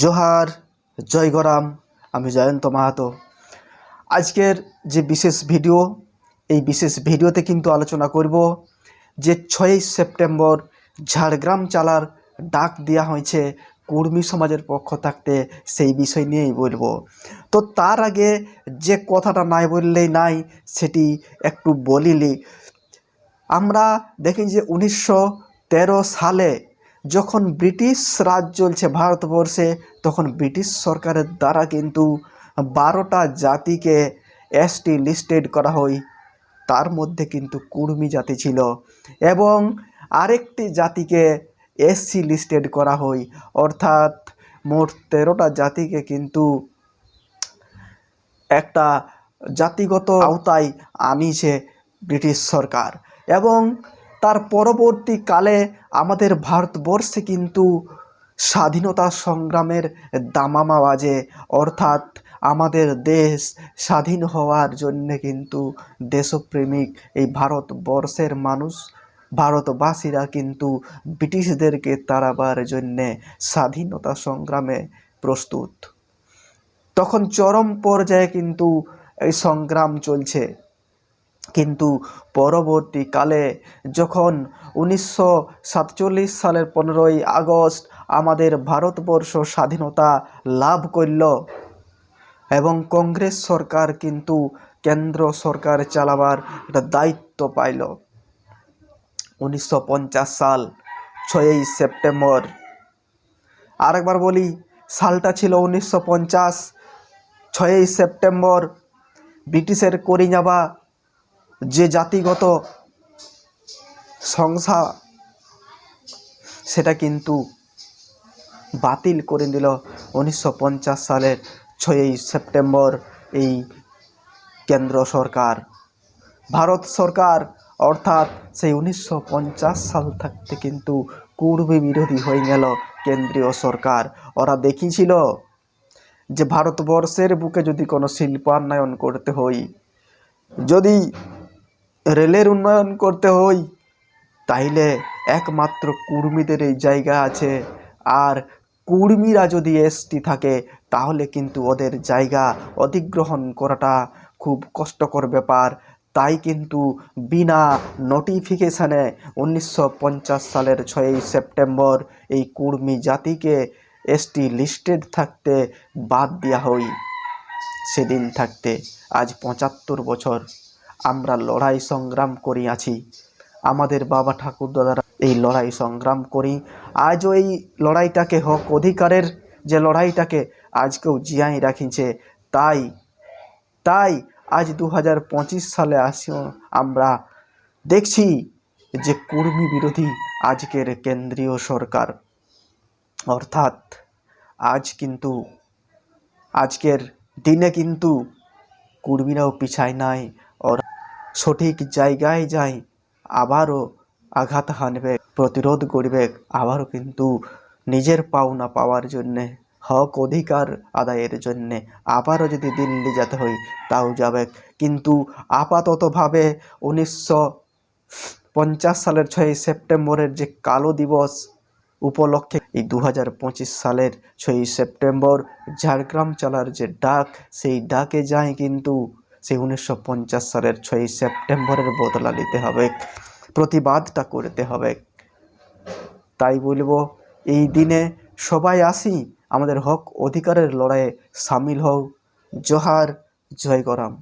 জোহার, জয় গরাম, আমি জয়ন্ত মাহাতো। আজকের যে বিশেষ ভিডিও, এই বিশেষ ভিডিওতে কিন্তু আলোচনা করব যে ছয়ই সেপ্টেম্বর ঝাড়গ্রাম চালার ডাক দেওয়া হয়েছে কর্মী সমাজের পক্ষ থাকতে, সেই বিষয় নিয়েই বলব। তো তার আগে যে কথাটা নাই বললেই নাই, সেটি একটু বলিলি। আমরা দেখি যে উনিশশো তেরো সালে যখন ব্রিটিশ রাজ চলছে ভারতবর্ষে, তখন ব্রিটিশ সরকারের দ্বারা কিন্তু বারোটা জাতিকে এসটি লিস্টেড করা হয়। তার মধ্যে কিন্তু কুর্মী জাতি ছিল এবং আরেকটি জাতিকে এসসি লিস্টেড করা হয়। অর্থাৎ মোট তেরোটা জাতিকে কিন্তু একটা জাতিগত আওতায় আনিছে ব্রিটিশ সরকার এবং তার পরবর্তীকালে আমাদের ভারতবর্ষে কিন্তু স্বাধীনতা সংগ্রামের দামামা বাজে অর্থাৎ আমাদের দেশ স্বাধীন হওয়ার জন্যে কিন্তু দেশপ্রেমিক এই ভারতবর্ষের মানুষ, ভারতবাসীরা কিন্তু ব্রিটিশদেরকে তাড়াবার জন্যে স্বাধীনতা সংগ্রামে প্রস্তুত। তখন চরম পর্যায়ে কিন্তু এই সংগ্রাম চলছে। কিন্তু পরবর্তীকালে যখন উনিশশো সাতচল্লিশ সালের পনেরোই আগস্ট আমাদের ভারতবর্ষ স্বাধীনতা লাভ করল এবং কংগ্রেস সরকার কিন্তু কেন্দ্র সরকার চালাবার একটা দায়িত্ব পাইল। উনিশশো পঞ্চাশ সাল ছয়ই সেপ্টেম্বর। আরেকবার বলি, সালটা ছিল উনিশশো পঞ্চাশ, ছয়ই সেপ্টেম্বর, ব্রিটিশের করে যাওয়া যে জাতিগত সংস্থা, সেটা কিন্তু বাতিল করে দিল উনিশশো পঞ্চাশ সালের ছয়ই সেপ্টেম্বর এই কেন্দ্র সরকার। ভারত সরকার, অর্থাৎ সেই উনিশশো পঞ্চাশ সাল থাকতে কিন্তু কুর্মী বিরোধী হয়ে গেল কেন্দ্রীয় সরকার। ওরা দেখিয়েছিল যে ভারতবর্ষের বুকে যদি কোনো শিল্পায়ন করতে হয়, যদি রেলের উন্নয়ন করতে হয় তাইলে একমাত্র কুর্মীদের এই জায়গা আছে। আর কুর্মীরা যদি এসটি থাকে, তাহলে কিন্তু ওদের জায়গা অধিগ্রহণ করাটা খুব কষ্টকর ব্যাপার। তাই কিন্তু বিনা নোটিফিকেশানে উনিশশো পঞ্চাশ সালের ছয়ই সেপ্টেম্বর এই কুর্মী জাতিকে এসটি লিস্টেড থাকতে বাদ দেওয়া হয় সেদিন থাকতে আজ পঁচাত্তর বছর। আমরা লড়াই সংগ্রাম করি আছি। আমাদের বাবা ঠাকুর দাদারা এই লড়াই সংগ্রাম করি। আজও এই লড়াইটাকে হক অধিকারের যে লড়াইটাকে আজকেও জিয়াই রাখিছে, তাই তাই আজ দু হাজার পঁচিশ সালে আসিও আমরা দেখছি যে কর্মী বিরোধী আজকের কেন্দ্রীয় সরকার। অর্থাৎ আজ কিন্তু, আজকের দিনে কিন্তু কুর্মীরাও পিছায় নাই সঠিক জায়গায় যায় আবারও আঘাত হানবে, প্রতিরোধ করবে আবারও কিন্তু নিজের পাওনা পাওয়ার জন্যে, হক অধিকার আদায়ের জন্যে, আবারও যদি দিল্লি যেতে হয়, তাও যাবে। কিন্তু আপাততভাবে উনিশশো পঞ্চাশ সালের ছয়ই সেপ্টেম্বরের যে কালো দিবস উপলক্ষে, এই দু হাজার পঁচিশ সালের ছয়ই সেপ্টেম্বর ঝাড়গ্রাম চালার যে ডাক, সেই ডাকে যায় কিন্তু সেই উনিশশো পঞ্চাশ সালের ছয়ই সেপ্টেম্বরের বদলা নিতে হবে, প্রতিবাদটা করতে হবে। তাই বলব, এই দিনে সবাই আসি, আমাদের হক অধিকারের লড়াইয়ে সামিল হও। জোহার, জয় গরাম।